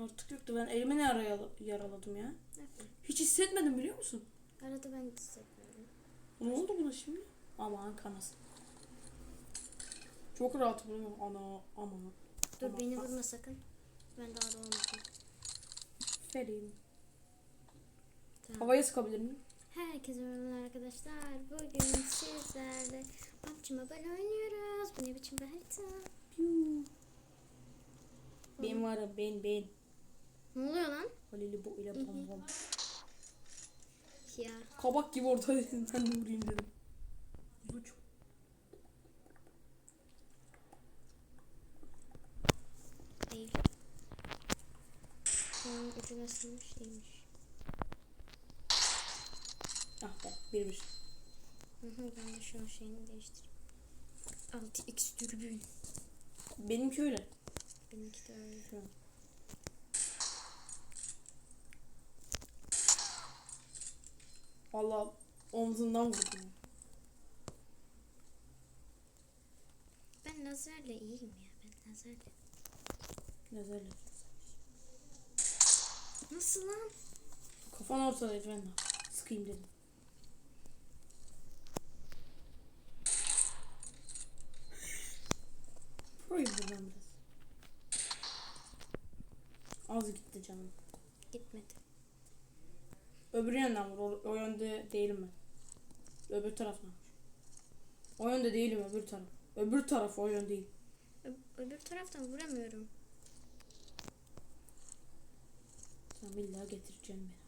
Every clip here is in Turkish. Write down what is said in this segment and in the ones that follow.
Artık yoktu. Ben elimi ne ara yaraladım ya? Evet. Hiç hissetmedim biliyor musun? Arada ben de hissetmiyorum. Ne oldu buna şimdi? Aman kanasın. Çok rahat bunu. Ana aman. Dur Aman. beni vurma sakın. Ben daha doğmadım. Aferin. Tamam. Havaya sıkabilir miyim? Herkese merhaba arkadaşlar. Bugün sizlerle PUBG Mobile oynuyoruz. Bu ne biçim bir harita? Piu. Ben var ya ben ben. Ne oluyor lan? Halil'i bu ile hı. bam. Ya. Kabak gibi ben de vurayım dedim. Zuç. Değil. Bunun ucu nasılmış? İyiymiş. Ah be bir bir. Hı hı, ben de şu şeyini değiştireyim. 6x dürbün. Benimki öyle. Benimki de öyle. Şu Valla omzundan vurdum. Ben lazerle iyiyim ya. Ben lazerle. Nezerle. Nasıl lan? Kafan ortadaydı ben de. Sıkayım dedim. Proyum ben biraz. Az gitti canım. Gitmedi. Öbür yandan vur. O, o yönde değilim ben. Öbür taraftan. O yönde değilim öbür taraf. Öbür taraf o yön değil. Ö- öbür taraftan vuramıyorum. Sen illa getireceğim beni.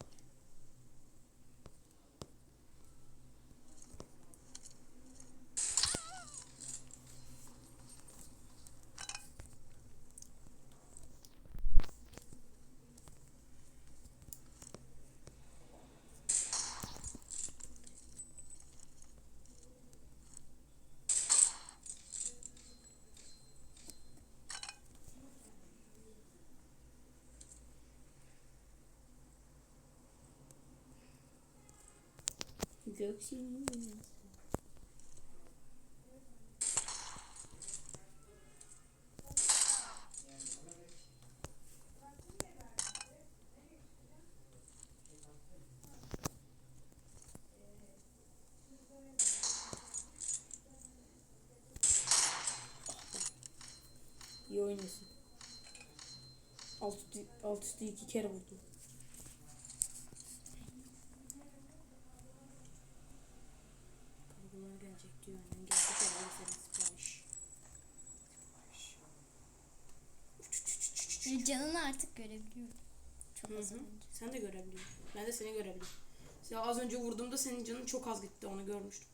Dünyası. İyi oynuyorsun. Alt, üstü- alt üstü iki kere vurdum. Diyor annem. Gelecek herhalde senin sipariş. Canını artık görebiliyorum. Çok az hı. önce. Sen de görebiliyorsun. Ben de seni görebiliyorum. Ya az önce vurduğumda senin canın çok az gitti onu görmüştüm.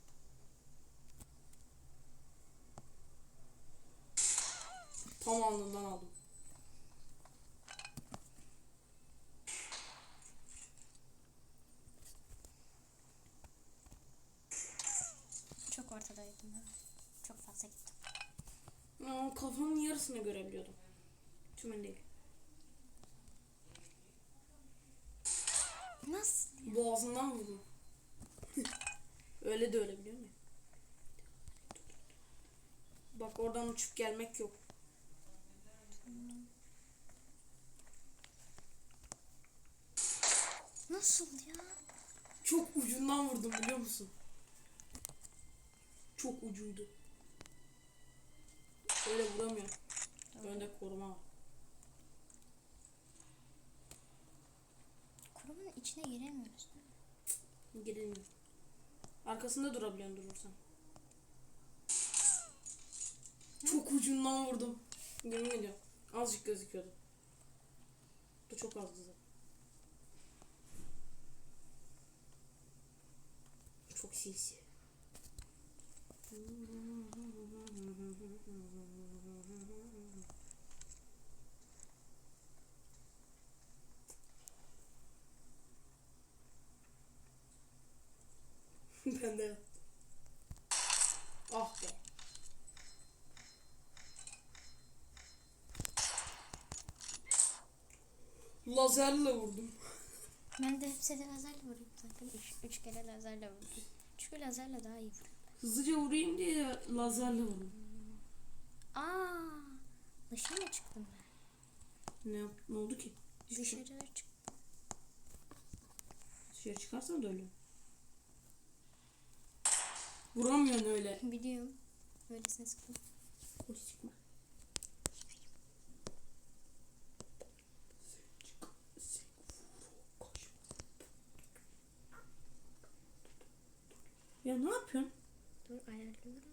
Tam alnından aldım. Ben. Çok fazla gittim. Aa, kafanın yarısını görebiliyordum. Tümünü değil. Nasıl? Boğazından vurdum. öyle de öyle biliyor musun? Bak oradan uçup gelmek yok. Nasıl ya? Çok ucundan vurdum biliyor musun? Çok ucuydu. Öyle vuramıyorum. Önde koruma var. Kurumun içine giremiyoruz. değil mi? Girilmiyor. Arkasında durabiliyorsun durursan. Çok ucundan vurdum. Yemin ediyorum. Azıcık gözüküyordu. Bu çok azdı zaten. Çok sinsi. Ben de. Ah be. Lazerle vurdum. Ben de hepsini lazerle vuruyorum zaten. Üç, üç kere lazerle vurdum. Çünkü lazerle daha iyi vuruyorum. Hızlıca vurayım diye lazerle vurdum. Aa, ışığa mı çıktım ben? Ne, ne oldu ki? Dışarı çık. Dışarı çıkarsan da ölüyor. Vuramıyorsun öyle. Biliyorum. Öylesine sıktım. Koş çıkma. Ya ne yapıyorsun? Dur ayarlıyorum.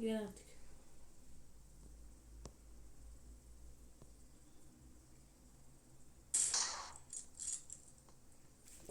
Gel artık.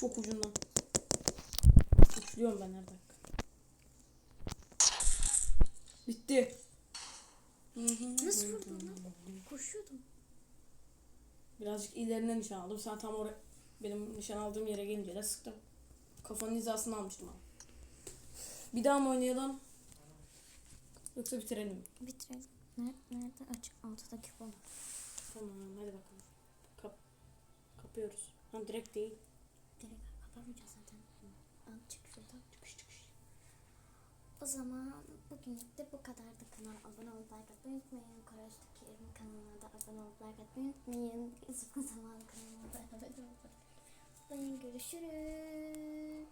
Çok ucundan. Uçluyorum ben her dakika. Bitti. Nasıl vurdun lan? Koşuyordum. Birazcık ilerine nişan aldım. Sen tam oraya benim nişan aldığım yere gelince de sıktım. Kafanın hizasını almıştım abi. Bir daha mı oynayalım? Yoksa bitirelim mi? Bitirelim. Nerede, nerede? Açık. 6 dakika oldu. Tamam hadi bakalım. Kap kapıyoruz. Ha direkt değil. Direkt kapamayacağız zaten. Al çık şuradan. Çıkış çıkış. O zaman bugünlük de bu kadardı. Kanala abone olup like atmayı unutmayın. Koreş'teki Erim kanalına da abone olup like atmayı unutmayın. Uzun zaman kanalına da abone olup unutmayın. Görüşürüz.